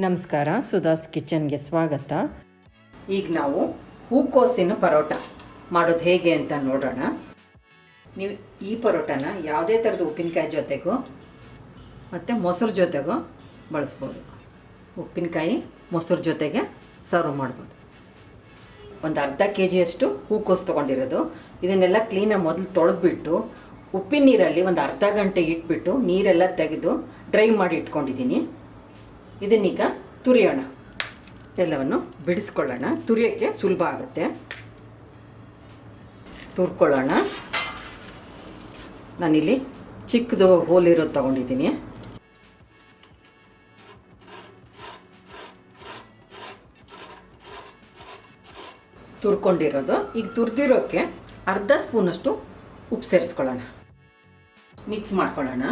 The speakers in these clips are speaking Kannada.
ನಮಸ್ಕಾರ ಸುಧಾಸ್ ಕಿಚನ್ಗೆ ಸ್ವಾಗತ. ಈಗ ನಾವು ಹೂಕೋಸಿನ ಪರೋಟ ಮಾಡೋದು ಹೇಗೆ ಅಂತ ನೋಡೋಣ. ನೀವು ಈ ಪರೋಟನ ಯಾವುದೇ ಥರದ ಉಪ್ಪಿನಕಾಯಿ ಜೊತೆಗೂ ಮತ್ತು ಮೊಸರು ಜೊತೆಗೂ ಬಳಸ್ಬೋದು. ಉಪ್ಪಿನಕಾಯಿ, ಮೊಸರು ಜೊತೆಗೆ ಸರ್ವ್ ಮಾಡ್ಬೋದು. ಒಂದು ಅರ್ಧ ಕೆ ಜಿಯಷ್ಟು ಹೂಕೋಸು ತೊಗೊಂಡಿರೋದು. ಇದನ್ನೆಲ್ಲ ಕ್ಲೀನಾಗಿ ಮೊದಲು ತೊಳೆದ್ಬಿಟ್ಟು ಉಪ್ಪಿನ ನೀರಲ್ಲಿ ಒಂದು ಅರ್ಧ ಗಂಟೆ ಇಟ್ಬಿಟ್ಟು ನೀರೆಲ್ಲ ತೆಗೆದು ಡ್ರೈ ಮಾಡಿ ಇಟ್ಕೊಂಡಿದ್ದೀನಿ. ಇದನ್ನೀಗ ತುರಿಯೋಣ. ಎಲ್ಲವನ್ನು ಬಿಡಿಸ್ಕೊಳ್ಳೋಣ. ತುರಿಯೋಕ್ಕೆ ಸುಲಭ ಆಗುತ್ತೆ. ತುರ್ಕೊಳ್ಳೋಣ. ನಾನಿಲ್ಲಿ ಚಿಕ್ಕದು ಹೋಲಿರೋದು ತೊಗೊಂಡಿದ್ದೀನಿ. ತುರ್ಕೊಂಡಿರೋದು. ಈಗ ತುರ್ದಿರೋಕ್ಕೆ ಅರ್ಧ ಸ್ಪೂನಷ್ಟು ಉಪ್ಪು ಸೇರಿಸ್ಕೊಳ್ಳೋಣ. ಮಿಕ್ಸ್ ಮಾಡ್ಕೊಳ್ಳೋಣ.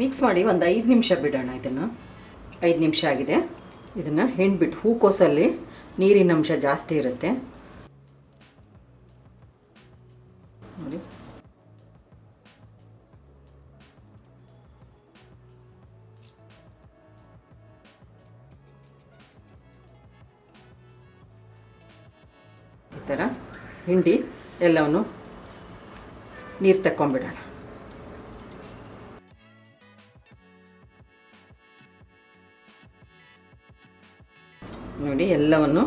ಮಿಕ್ಸ್ ಮಾಡಿ ಒಂದು ಐದು ನಿಮಿಷ ಬಿಡೋಣ ಇದನ್ನು. ಐದು ನಿಮಿಷ ಆಗಿದೆ. ಇದನ್ನು ಹಿಂಡ್ಬಿಟ್ಟು ಹೂಕೋಸಲ್ಲಿ ನೀರಿನ ಅಂಶ ಜಾಸ್ತಿ ಇರುತ್ತೆ. ನೋಡಿ. ಈ ಥರ ಹಿಂಡಿ ಎಲ್ಲವನ್ನು ನೀರು ತಕ್ಕೊಂಬಿಡೋಣ ನೋಡಿ ಎಲ್ಲವನ್ನು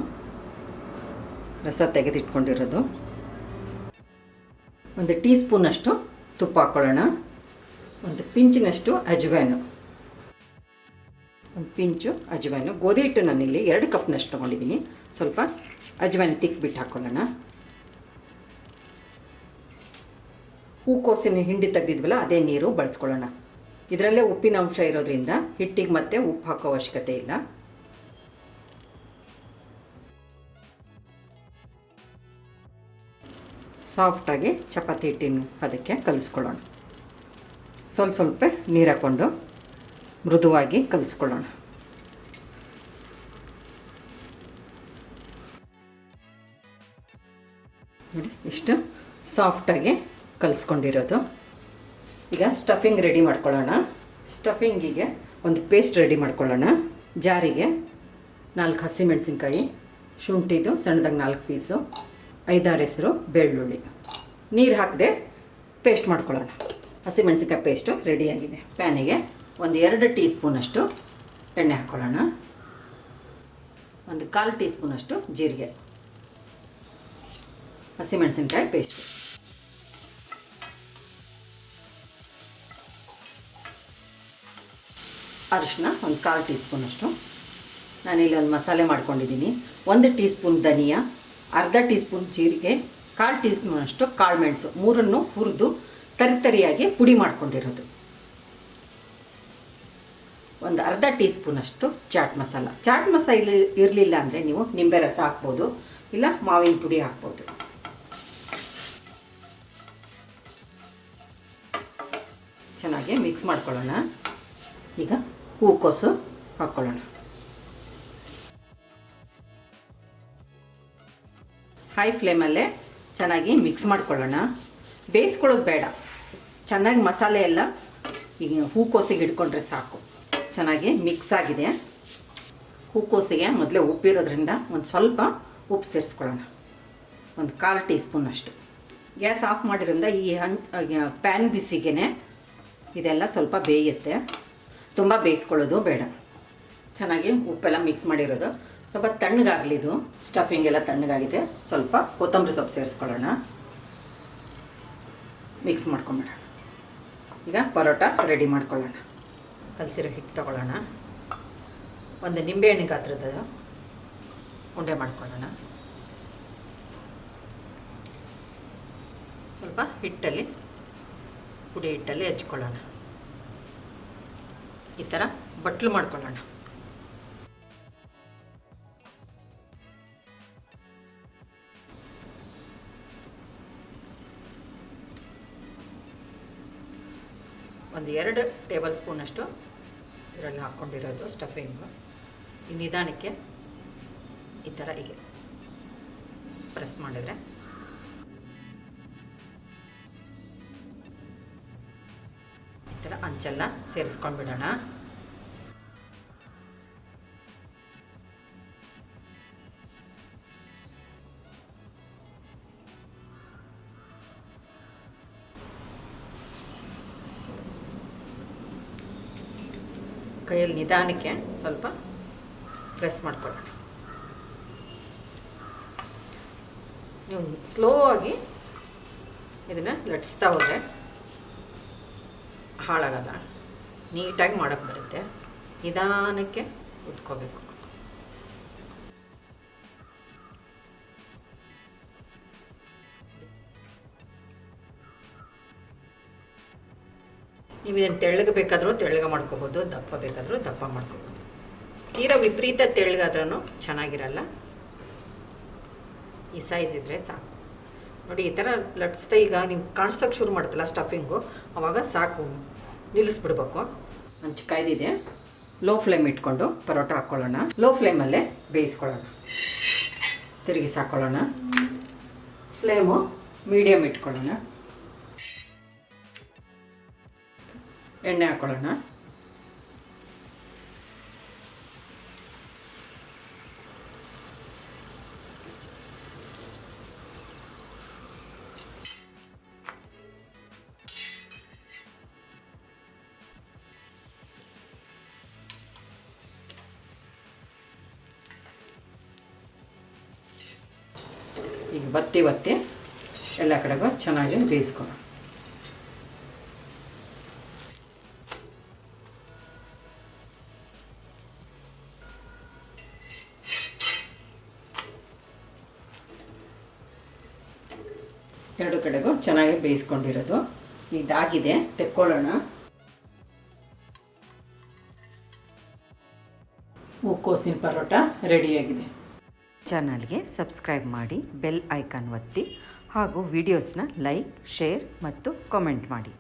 ರಸ ತೆಗೆದಿಟ್ಕೊಂಡಿರೋದು. ಒಂದು ಟೀ ಸ್ಪೂನಷ್ಟು ತುಪ್ಪ ಹಾಕ್ಕೊಳ್ಳೋಣ ಒಂದು ಪಿಂಚಿನಷ್ಟು ಅಜ್ವೈನು. ಒಂದು ಪಿಂಚು ಅಜ್ವೈನು. ಗೋಧಿ ಹಿಟ್ಟು ನಾನಿಲ್ಲಿ ಎರಡು ಕಪ್ನಷ್ಟು ತೊಗೊಂಡಿದ್ದೀನಿ. ಸ್ವಲ್ಪ ಅಜ್ವೈನ್ ತಿಕ್ಬಿಟ್ಟು ಹಾಕ್ಕೊಳ್ಳೋಣ ಹೂಕೋಸಿನ ಹಿಂಡಿ ತೆಗೆದಿದ್ವಲ್ಲ, ಅದೇ ನೀರು ಬಳಸ್ಕೊಳ್ಳೋಣ. ಇದರಲ್ಲೇ ಉಪ್ಪಿನ ಅಂಶ ಇರೋದ್ರಿಂದ ಹಿಟ್ಟಿಗೆ ಮತ್ತೆ ಉಪ್ಪು ಹಾಕೋ ಅವಶ್ಯಕತೆ ಇಲ್ಲ. ಸಾಫ್ಟಾಗಿ ಚಪಾತಿ ಹಿಟ್ಟಿನ ಅದಕ್ಕೆ ಕಲಿಸ್ಕೊಳ್ಳೋಣ. ಸ್ವಲ್ಪ ಸ್ವಲ್ಪ ನೀರು ಹಾಕ್ಕೊಂಡು ಮೃದುವಾಗಿ ಕಲಿಸ್ಕೊಳ್ಳೋಣ. ನೋಡಿ, ಇಷ್ಟು ಸಾಫ್ಟಾಗಿ ಕಲಿಸ್ಕೊಂಡಿರೋದು. ಈಗ ಸ್ಟಫಿಂಗ್ ರೆಡಿ ಮಾಡ್ಕೊಳ್ಳೋಣ. ಸ್ಟಫಿಂಗಿಗೆ ಒಂದು ಪೇಸ್ಟ್ ರೆಡಿ ಮಾಡ್ಕೊಳ್ಳೋಣ. ಜಾರಿಗೆ ನಾಲ್ಕು ಹಸಿಮೆಣಸಿನ್ಕಾಯಿ ಶುಂಠಿದು ಸಣ್ಣದಾಗಿ ನಾಲ್ಕು ಪೀಸು ಐದಾರು ಹೆಸರು ಬೆಳ್ಳುಳ್ಳಿ. ನೀರು ಹಾಕದೆ ಪೇಸ್ಟ್ ಮಾಡ್ಕೊಳ್ಳೋಣ. ಹಸಿಮೆಣಸಿನ್ಕಾಯಿ ಪೇಸ್ಟು ರೆಡಿಯಾಗಿದೆ ಪ್ಯಾನಿಗೆ ಒಂದು ಎರಡು ಟೀ ಸ್ಪೂನಷ್ಟು ಎಣ್ಣೆ ಹಾಕ್ಕೊಳ್ಳೋಣ. ಒಂದು ಕಾಲು ಟೀ ಸ್ಪೂನಷ್ಟು ಜೀರಿಗೆ ಹಸಿಮೆಣಸಿನ್ಕಾಯಿ ಪೇಸ್ಟ್ ಅರಿಶಿನ ಒಂದು ಕಾಲು ಟೀ ಸ್ಪೂನಷ್ಟು ನಾನಿಲ್ಲಿ ಒಂದು ಮಸಾಲೆ ಮಾಡ್ಕೊಂಡಿದ್ದೀನಿ. ಒಂದು ಟೀ ಸ್ಪೂನ್ ಧನಿಯಾ. ಅರ್ಧ ಟೀ ಸ್ಪೂನ್ ಜೀರಿಗೆ, ಕಾಲು ಟೀ ಸ್ಪೂನಷ್ಟು ಕಾಳು ಮೆಣಸು, ಮೂರನ್ನು ಹುರಿದು ತರಿತರಿಯಾಗಿ ಪುಡಿ ಮಾಡ್ಕೊಂಡಿರೋದು. ಒಂದು ಅರ್ಧ ಟೀ ಸ್ಪೂನಷ್ಟು ಚಾಟ್ ಮಸಾಲ. ಚಾಟ್ ಮಸಾಲ ಇರಲಿಲ್ಲ ಅಂದರೆ ನೀವು ನಿಂಬೆ ರಸ ಹಾಕ್ಬೋದು, ಇಲ್ಲ ಮಾವಿನ ಪುಡಿ ಹಾಕ್ಬೋದು. ಚೆನ್ನಾಗಿ ಮಿಕ್ಸ್ ಮಾಡ್ಕೊಳ್ಳೋಣ. ಈಗ ಹೂಕೋಸು ಹಾಕ್ಕೊಳ್ಳೋಣ. ಹೈ ಫ್ಲೇಮಲ್ಲೇ ಚೆನ್ನಾಗಿ ಮಿಕ್ಸ್ ಮಾಡ್ಕೊಳ್ಳೋಣ. ಬೇಯಿಸ್ಕೊಳ್ಳೋದು ಬೇಡ. ಚೆನ್ನಾಗಿ ಮಸಾಲೆ ಎಲ್ಲ ಈಗ ಹೂಕೋಸಿಗೆ ಇಟ್ಕೊಂಡ್ರೆ ಸಾಕು. ಚೆನ್ನಾಗಿ ಮಿಕ್ಸ್ ಆಗಿದೆ. ಹೂಕೋಸಿಗೆ ಮೊದಲೇ ಉಪ್ಪಿರೋದ್ರಿಂದ ಒಂದು ಸ್ವಲ್ಪ ಉಪ್ಪು ಸೇರಿಸ್ಕೊಳ್ಳೋಣ. ಒಂದು ಕಾಲು ಟೀ ಸ್ಪೂನಷ್ಟು ಗ್ಯಾಸ್ ಆಫ್ ಮಾಡಿರೋದ್ರಿಂದ ಈ ಹಂ ಪ್ಯಾನ್ ಬಿಸಿಗೆ ಇದೆಲ್ಲ ಸ್ವಲ್ಪ ಬೇಯುತ್ತೆ. ತುಂಬ ಬೇಯಿಸ್ಕೊಳ್ಳೋದು ಬೇಡ. ಚೆನ್ನಾಗಿ ಉಪ್ಪೆಲ್ಲ ಮಿಕ್ಸ್ ಮಾಡಿರೋದು. ಸ್ವಲ್ಪ ತಣ್ಣಗಾಗಲಿ ಇದು. ಸ್ಟಫಿಂಗ್ ಎಲ್ಲ ತಣ್ಣಗಾಗಿದೆ. ಸ್ವಲ್ಪ ಕೊತ್ತಂಬರಿ ಸೊಪ್ಪು ಸೇರಿಸ್ಕೊಳ್ಳೋಣ. ಮಿಕ್ಸ್ ಮಾಡ್ಕೊಂಬಿಡೋಣ. ಈಗ ಪರೋಟ ರೆಡಿ ಮಾಡ್ಕೊಳ್ಳೋಣ. ಕಲಸಿರೋ ಹಿಟ್ಟು ತಗೊಳ್ಳೋಣ. ಒಂದು ನಿಂಬೆಹಣ್ಣು ಗಾತ್ರದ ಉಂಡೆ ಮಾಡ್ಕೊಳ್ಳೋಣ. ಸ್ವಲ್ಪ ಹಿಟ್ಟಲ್ಲಿ, ಪುಡಿ ಹಿಟ್ಟಲ್ಲಿ ಹಚ್ಕೊಳ್ಳೋಣ. ಈ ಥರ ಬಟ್ಲು ಮಾಡ್ಕೊಳ್ಳೋಣ. ಒಂದು ಎರಡು ಟೇಬಲ್ ಸ್ಪೂನಷ್ಟು ಇದರಲ್ಲಿ ಹಾಕ್ಕೊಂಡಿರೋದು ಸ್ಟಫಿಂಗು. ಈ ನಿಧಾನಕ್ಕೆ ಈ ಥರ ಹೀಗೆ ಪ್ರೆಸ್ ಮಾಡಿದರೆ. ಈ ಥರ ಅಂಚೆಲ್ಲ ಸೇರಿಸ್ಕೊಂಡ್ಬಿಡೋಣ. ಕೈಯಲ್ಲಿ ನಿಧಾನಕ್ಕೆ ಸ್ವಲ್ಪ ಪ್ರೆಸ್ ಮಾಡ್ಕೊಳ್ಳೋಣ. ನೀವು ಸ್ಲೋ ಆಗಿ ಇದನ್ನು ಲಟ್ಸ್ತಾ ಹೋದರೆ ಹಾಳಾಗಲ್ಲ. ನೀಟಾಗಿ ಮಾಡೋಕ್ಕೆ ಬರುತ್ತೆ. ನಿಧಾನಕ್ಕೆ ಉತ್ಕೋಬೇಕು. ನೀವು ಇದನ್ನು ತೆಳ್ಳಗೆ ಬೇಕಾದರೂ ತೆಳ್ಳಗೆ ಮಾಡ್ಕೋಬೋದು, ದಪ್ಪ ಬೇಕಾದರೂ ದಪ್ಪ ಮಾಡ್ಕೋಬೋದು. ತೀರಾ ವಿಪರೀತ ತೆಳ್ಳಗಾದ್ರೂ ಚೆನ್ನಾಗಿರಲ್ಲ. ಈ ಸೈಜ್ ಇದ್ದರೆ ಸಾಕು. ನೋಡಿ, ಈ ಥರ ಲಟ್ಸ್ತಾ ಈಗ ನೀವು ಕಾಣಿಸೋಕೆ ಶುರು ಮಾಡ್ತಲ್ಲ ಸ್ಟಫಿಂಗು ಆವಾಗ ಸಾಕು. ನಿಲ್ಲಿಸ್ಬಿಡ್ಬೇಕು. ಹಂಚು ಕಾಯ್ದಿದೆ. ಲೋ ಫ್ಲೇಮ್ ಇಟ್ಕೊಂಡು ಪರೋಟ ಹಾಕ್ಕೊಳ್ಳೋಣ ಲೋ ಫ್ಲೇಮಲ್ಲೇ ಬೇಯಿಸ್ಕೊಳ್ಳೋಣ. ತಿರುಗಿಸಾಕೊಳ್ಳೋಣ. ಫ್ಲೇಮು ಮೀಡಿಯಮ್ ಇಟ್ಕೊಳ್ಳೋಣ. ಎಣ್ಣೆ ಹಾಕ್ಕೊಳ್ಳೋಣ ಈಗ ಬತ್ತಿ ಬತ್ತಿ. ಎಲ್ಲ ಕಡೆಗೂ ಚೆನ್ನಾಗಿ ಬೇಯಿಸ್ಕೊಳ್ಳೋಣ. ಎರಡು ಕಡೆಗೂ ಚೆನ್ನಾಗಿ ಬೇಯಿಸ್ಕೊಂಡಿರೋದು. ಇದಾಗಿದೆ, ತೆಕ್ಕೊಳ್ಳೋಣ. ಹೂಕೋಸಿನ ಪರೋಟ ರೆಡಿಯಾಗಿದೆ. ಚಾನಲ್ಗೆ ಸಬ್ಸ್ಕ್ರೈಬ್ ಮಾಡಿ, ಬೆಲ್ ಐಕಾನ್ ಒತ್ತಿ ಹಾಗೂ ವಿಡಿಯೋಸ್ನ ಲೈಕ್, ಶೇರ್ ಮತ್ತು ಕಾಮೆಂಟ್ ಮಾಡಿ.